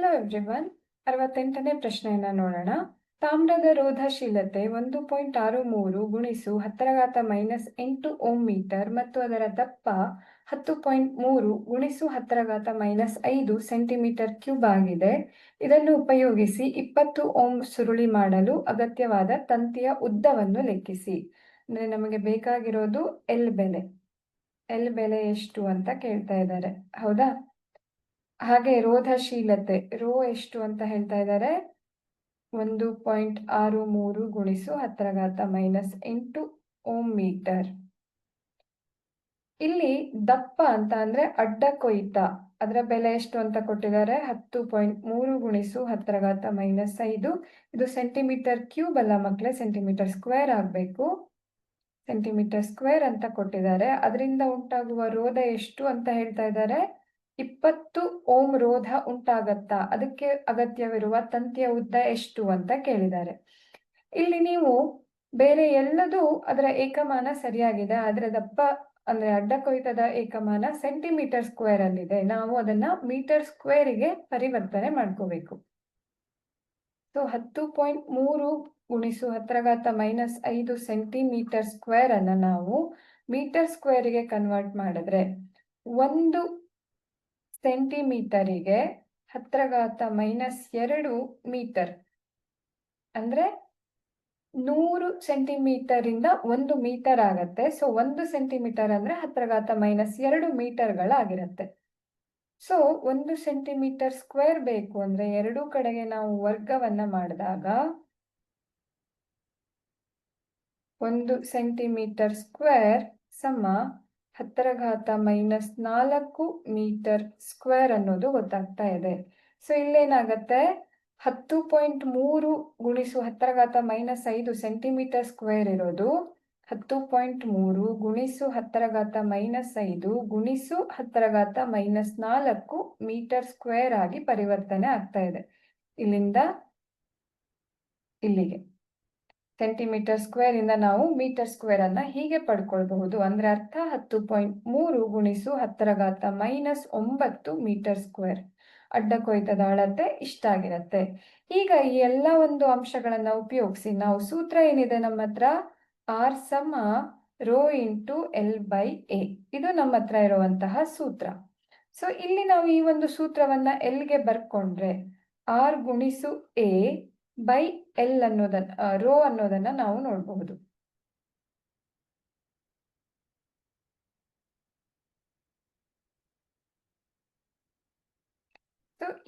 Hello everyone ಅರವತ್ತೆಂಟನೇ ಪ್ರಶ್ನೆಯನ್ನ ನೋಡೋಣ. ತಾಮ್ರದ ರೋಧಶೀಲತೆ ಒಂದು ಪಾಯಿಂಟ್ ಆರು ಮೂರು ಗುಣಿಸು ಹತ್ತರಘಾತ ಮೈನಸ್ ಎಂಟು ಓಮ್ ಮೀಟರ್ ಮತ್ತು ಅದರ ದಪ್ಪ ಹತ್ತು ಪಾಯಿಂಟ್ ಮೂರು ಗುಣಿಸು ಹತ್ತರಘಾತ ಮೈನಸ್ ಐದು ಸೆಂಟಿಮೀಟರ್ ಕ್ಯೂಬ್ ಆಗಿದೆ. ಇದನ್ನು ಉಪಯೋಗಿಸಿ ಇಪ್ಪತ್ತು ಓಮ್ ಸುರುಳಿ ಮಾಡಲು ಅಗತ್ಯವಾದ ತಂತಿಯ ಉದ್ದವನ್ನು ಲೆಕ್ಕಿಸಿ. ಅಂದರೆ ನಮಗೆ ಬೇಕಾಗಿರೋದು ಎಲ್ ಬೆಲೆ. ಎಲ್ ಬೆಲೆ ಎಷ್ಟು ಅಂತ ಕೇಳ್ತಾ ಇದ್ದಾರೆ. ಹೌದಾ? ಹಾಗೆ ರೋಧಶೀಲತೆ, ರೋ ಎಷ್ಟು ಅಂತ ಹೇಳ್ತಾ ಇದ್ದಾರೆ ಒಂದು ಪಾಯಿಂಟ್ ಆರು ಮೂರು ಗುಣಿಸು ಹತ್ತರ ಘಾತ ಮೈನಸ್ ಎಂಟು ಓಮ್ ಮೀಟರ್ ಇಲ್ಲಿ ದಪ್ಪ ಅಂತ ಅಂದ್ರೆ ಅಡ್ಡ ಕೊಯ್ತ, ಅದರ ಬೆಲೆ ಎಷ್ಟು ಅಂತ ಕೊಟ್ಟಿದ್ದಾರೆ? ಹತ್ತು ಪಾಯಿಂಟ್ ಮೂರು ಗುಣಿಸು ಹತ್ತರ ಘಾತ ಮೈನಸ್ ಐದು. ಇದು ಸೆಂಟಿಮೀಟರ್ ಕ್ಯೂಬ್ ಅಲ್ಲ ಮಕ್ಕಳೇ ಸೆಂಟಿಮೀಟರ್ ಸ್ಕ್ವೇರ್ ಆಗಬೇಕು. ಸೆಂಟಿಮೀಟರ್ ಸ್ಕ್ವೇರ್ ಅಂತ ಕೊಟ್ಟಿದ್ದಾರೆ. ಅದರಿಂದ ಉಂಟಾಗುವ ರೋಧ ಎಷ್ಟು ಅಂತ ಹೇಳ್ತಾ ಇದ್ದಾರೆ? ಇಪ್ಪತ್ತು ಓಂ ರೋಧ ಉಂಟಾಗತ್ತಾ? ಅದಕ್ಕೆ ಅಗತ್ಯವಿರುವ ತಂತಿಯ ಉದ್ದ ಎಷ್ಟು ಅಂತ ಕೇಳಿದ್ದಾರೆ. ಇಲ್ಲಿ ನೀವು ಬೇರೆ ಎಲ್ಲದೂ ಅದರ ಏಕಮಾನ ಸರಿಯಾಗಿದೆ. ಅದರ ದಪ್ಪ, ಅಂದ್ರೆ ಅಡ್ಡ ಕೊಯ್ತದ ಏಕಮಾನ ಸೆಂಟಿಮೀಟರ್ ಸ್ಕ್ವೇರ್ ಅಲ್ಲಿದೆ. ನಾವು ಅದನ್ನ ಮೀಟರ್ ಸ್ಕ್ವೇರಿಗೆ ಪರಿವರ್ತನೆ ಮಾಡ್ಕೋಬೇಕು. ಸೊ ಹತ್ತು ಪಾಯಿಂಟ್ ಮೂರು ಗುಣಿಸು ಹತ್ರಘಾತ ಮೈನಸ್ ಐದು ಸೆಂಟಿಮೀಟರ್ ಸ್ಕ್ವೇರ್ ಅನ್ನ ನಾವು ಮೀಟರ್ ಸ್ಕ್ವೇರಿಗೆ ಕನ್ವರ್ಟ್ ಮಾಡಿದ್ರೆ ಒಂದು ಸೆಂಟಿಮೀಟರಿಗೆ ಹತ್ರಘಾತ ಮೈನಸ್ ಎರಡು ಮೀಟರ್ ಅಂದ್ರೆ ನೂರು ಸೆಂಟಿಮೀಟರ್ ಇಂದ ಒಂದು ಮೀಟರ್ ಆಗತ್ತೆ. ಸೊ ಒಂದು ಸೆಂಟಿಮೀಟರ್ ಅಂದ್ರೆ ಹತ್ರಘಾತ ಮೈನಸ್ ಎರಡು ಮೀಟರ್ಗಳಾಗಿರತ್ತೆ ಸೊ ಒಂದು ಸೆಂಟಿಮೀಟರ್ ಸ್ಕ್ವೇರ್ ಬೇಕು ಅಂದ್ರೆ ಎರಡೂ ಕಡೆಗೆ ನಾವು ವರ್ಗವನ್ನ ಮಾಡಿದಾಗ ಒಂದು ಸೆಂಟಿಮೀಟರ್ ಸ್ಕ್ವೇರ್ ಸಮ ಹತ್ತರ ಘಾತ ಮೈನಸ್ ನಾಲ್ಕು ಮೀಟರ್ ಸ್ಕ್ವೇರ್ ಅನ್ನೋದು ಗೊತ್ತಾಗ್ತಾ ಇದೆ. ಸೊ ಇಲ್ಲೇನಾಗತ್ತೆ? ಹತ್ತು ಪಾಯಿಂಟ್ ಮೂರು ಗುಣಿಸು ಹತ್ತರ ಘಾತ ಮೈನಸ್ ಐದು ಸೆಂಟಿಮೀಟರ್ ಸ್ಕ್ವೇರ್ ಇರೋದು ಹತ್ತು ಪಾಯಿಂಟ್ ಮೂರು ಗುಣಿಸು ಹತ್ತರ ಘಾತ ಮೈನಸ್ ಐದು ಗುಣಿಸು ಹತ್ತರ ಘಾತ ಮೈನಸ್ ನಾಲ್ಕು ಮೀಟರ್ ಸ್ಕ್ವೇರ್ ಆಗಿ ಪರಿವರ್ತನೆ ಆಗ್ತಾ ಇದೆ. ಇಲ್ಲಿಂದ ಇಲ್ಲಿಗೆ. ಸೆಂಟಿಮೀಟರ್ ಸ್ಕ್ವೇರ್ ಇಂದ ನಾವು ಮೀಟರ್ ಸ್ಕ್ವೇರ್ ಅನ್ನ ಹೀಗೆ ಪಡ್ಕೊಳ್ಬಹುದು. ಅಂದ್ರೆ ಅರ್ಥ ಹತ್ತು ಪಾಯಿಂಟ್ ಮೂರು ಗುಣಿಸು ಹತ್ತರ ಘಾತ ಮೈನಸ್ ಒಂಬತ್ತು ಮೀಟರ್ ಸ್ಕ್ವೇರ್ ಅಡ್ಡ ಕೊಯ್ತದ ಅಳತೆ ಇಷ್ಟಾಗಿರತ್ತೆ ಈಗ ಈ ಎಲ್ಲ ಒಂದು ಅಂಶಗಳನ್ನ ಉಪಯೋಗಿಸಿ ನಾವು ಸೂತ್ರ ಏನಿದೆ ನಮ್ಮ ಹತ್ರ? ಆರ್ ಸಮ rho into L by A ಇದು ನಮ್ಮ ಹತ್ರ ಇರುವಂತಹ ಸೂತ್ರ. ಸೊ ಇಲ್ಲಿ ನಾವು ಈ ಒಂದು ಸೂತ್ರವನ್ನ ಎಲ್ಗೆ ಬರ್ಕೊಂಡ್ರೆ ಆರ್ ಗುಣಿಸು ಎ ಬೈ ಎಲ್ ಅನ್ನೋದನ್ನ ರೋ ಅನ್ನೋದನ್ನ ನಾವು ನೋಡಬಹುದು.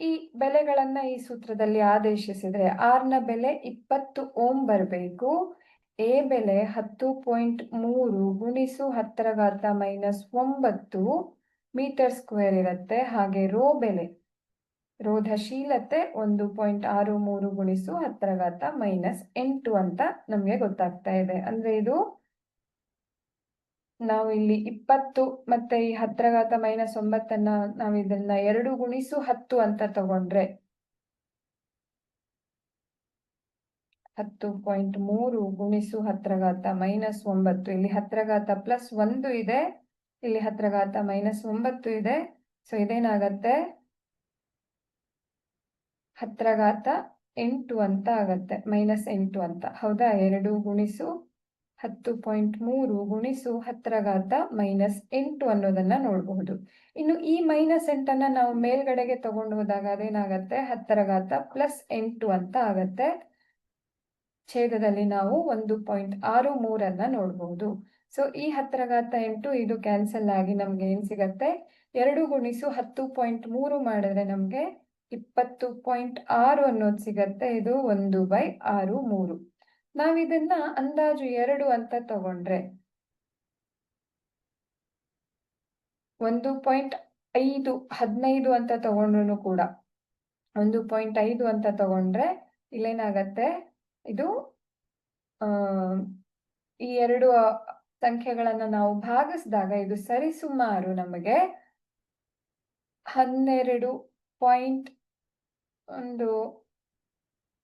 ಈ ಬೆಲೆಗಳನ್ನ ಈ ಸೂತ್ರದಲ್ಲಿ ಆದೇಶಿಸಿದ್ರೆ ಆರ್ನ ಬೆಲೆ ಇಪ್ಪತ್ತು ಓಂ ಬರಬೇಕು. ಎ ಬೆಲೆ ಹತ್ತು ಪಾಯಿಂಟ್ ಮೂರು ಗುಣಿಸು ಹತ್ತರ ಘಾತ ಮೈನಸ್ ಒಂಬತ್ತು ಮೀಟರ್ ಸ್ಕ್ವೇರ್ ಇರುತ್ತೆ. ಹಾಗೆ ರೋ ಬೆಲೆ ರೋಧಶೀಲತೆ ಒಂದು ಪಾಯಿಂಟ್ ಆರು ಮೂರು ಗುಣಿಸು ಹತ್ತರ ಘಾತ ಮೈನಸ್ ಎಂಟು ಅಂತ ನಮಗೆ ಗೊತ್ತಾಗ್ತಾ ಇದೆ. ಅಂದ್ರೆ ಇದು ನಾವು ಇಲ್ಲಿ ಇಪ್ಪತ್ತು ಮತ್ತೆ ಈ ಹತ್ತರ ಘಾತ ಮೈನಸ್ ಒಂಬತ್ತನ್ನ ನಾವು ಇದನ್ನ ಎರಡು ಗುಣಿಸು ಹತ್ತು ಅಂತ ತಗೊಂಡ್ರೆ ಹತ್ತು ಪಾಯಿಂಟ್ ಮೂರು ಗುಣಿಸು ಹತ್ತರ ಘಾತ ಮೈನಸ್ ಒಂಬತ್ತು. ಇಲ್ಲಿ ಹತ್ತರ ಘಾತ ಪ್ಲಸ್ ಒಂದು ಇದೆ, ಇಲ್ಲಿ ಹತ್ತರ ಘಾತ ಮೈನಸ್ ಒಂಬತ್ತು ಇದೆ. ಸೊ ಇದೇನಾಗತ್ತೆ? ಹತ್ತರ ಘಾತ ಎಂಟು ಅಂತ ಆಗತ್ತೆ, ಮೈನಸ್ ಎಂಟು ಅಂತ. ಹೌದಾ? ಎರಡು ಗುಣಿಸು ಹತ್ತು ಪಾಯಿಂಟ್ ಮೂರು ಗುಣಿಸು ಹತ್ತರ ಘಾತ ಮೈನಸ್ ಎಂಟು ಅನ್ನೋದನ್ನ ನೋಡಬಹುದು. ಇನ್ನು ಈ ಮೈನಸ್ ಎಂಟನ್ನ ನಾವು ಮೇಲ್ಗಡೆಗೆ ತಗೊಂಡು ಹೋದಾಗ ಅದೇನಾಗತ್ತೆ? ಹತ್ತರ ಘಾತ ಪ್ಲಸ್ ಎಂಟು ಅಂತ ಆಗತ್ತೆ. ಛೇದದಲ್ಲಿ ನಾವು ಒಂದು ಪಾಯಿಂಟ್ ಆರು ಮೂರನ್ನ ನೋಡಬಹುದು. ಸೊ, ಈ ಹತ್ತರ ಘಾತ ಎಂಟು ಇದು ಕ್ಯಾನ್ಸಲ್ ಆಗಿ ನಮ್ಗೆ ಏನ್ ಸಿಗತ್ತೆ? ಎರಡು ಗುಣಿಸು ಹತ್ತು ಪಾಯಿಂಟ್ ಮೂರು ಮಾಡಿದ್ರೆ ನಮ್ಗೆ ಇಪ್ಪತ್ತು ಪಾಯಿಂಟ್ ಆರು ಅನ್ನೋದು ಸಿಗತ್ತೆ. ಇದು ಒಂದು ಬೈ ಆರು ಮೂರು. ನಾವಿದನ್ನ ಅಂದಾಜು ಎರಡು ಅಂತ ತಗೊಂಡ್ರೆ ಒಂದು ಪಾಯಿಂಟ್ ಐದು, ಹದಿನೈದು ಅಂತ ತಗೊಂಡ್ರು ಕೂಡ ಒಂದು ಪಾಯಿಂಟ್ ಐದು ಅಂತ ತಗೊಂಡ್ರೆ ಇಲ್ಲೇನಾಗತ್ತೆ? ಇದು ಈ ಎರಡು ಸಂಖ್ಯೆಗಳನ್ನ ನಾವು ಭಾಗಿಸಿದಾಗ ಇದು ಸರಿಸುಮಾರು ನಮಗೆ ಹನ್ನೆರಡು ಪಾಯಿಂಟ್ ಒಂದು,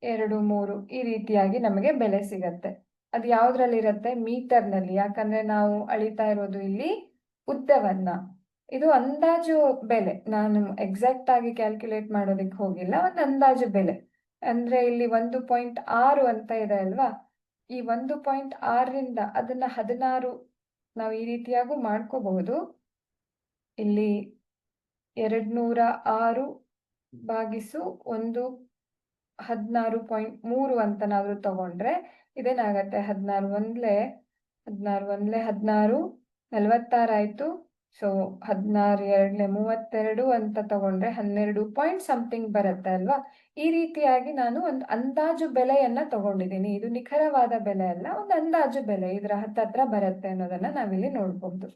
ಎರಡು, ಮೂರು ಈ ರೀತಿಯಾಗಿ ನಮಗೆ ಬೆಲೆ ಸಿಗತ್ತೆ. ಅದು ಯಾವ್ದ್ರಲ್ಲಿರತ್ತೆ? ಮೀಟರ್ನಲ್ಲಿ. ಯಾಕಂದ್ರೆ ನಾವು ಅಳಿತಾ ಇರೋದು ಇಲ್ಲಿ ಉದ್ದವನ್ನ. ಇದು ಅಂದಾಜು ಬೆಲೆ. ನಾನು ಎಕ್ಸಾಕ್ಟ್ ಆಗಿ ಕ್ಯಾಲ್ಕುಲೇಟ್ ಮಾಡೋದಕ್ಕೆ ಹೋಗಿಲ್ಲ. ಒಂದು ಅಂದಾಜು ಬೆಲೆ. ಅಂದ್ರೆ ಇಲ್ಲಿ ಒಂದು ಪಾಯಿಂಟ್ ಆರು ಅಂತ ಇದೆ ಅಲ್ವಾ? ಈ ಒಂದು ಪಾಯಿಂಟ್ ಆರರಿಂದ ಅದನ್ನ ಹದಿನಾರು ನಾವು ಈ ರೀತಿಯಾಗೂ ಮಾಡ್ಕೋಬಹುದು. ಇಲ್ಲಿ ಎರಡ್ನೂರ ಆರು ಭಾಗಿಸು ಒಂದು ಹದಿನಾರು ಪಾಯಿಂಟ್ ಮೂರು ಅಂತ ನಾವು ತಗೊಂಡ್ರೆ ಇದೇನಾಗತ್ತೆ? ಹದಿನಾರು ಒಂದ್ಲೆ ಹದಿನಾರು ಒಂದ್ಲೆ ಹದಿನಾರು, ನಲವತ್ತಾರು ಆಯ್ತು. ಸೊ ಹದಿನಾರು ಎರಡ್ಲೆ ಮೂವತ್ತೆರಡು ಅಂತ ತಗೊಂಡ್ರೆ ಹನ್ನೆರಡು ಪಾಯಿಂಟ್ ಸಮಥಿಂಗ್ ಬರುತ್ತೆ ಅಲ್ವಾ? ಈ ರೀತಿಯಾಗಿ ನಾನು ಒಂದು ಅಂದಾಜು ಬೆಲೆಯನ್ನ ತಗೊಂಡಿದ್ದೀನಿ. ಇದು ನಿಖರವಾದ ಬೆಲೆ ಅಲ್ಲ, ಒಂದು ಅಂದಾಜು ಬೆಲೆ ಇದರ ಹತ್ತತ್ರ ಬರುತ್ತೆ ಅನ್ನೋದನ್ನ ನಾವಿಲ್ಲಿ ನೋಡಬಹುದು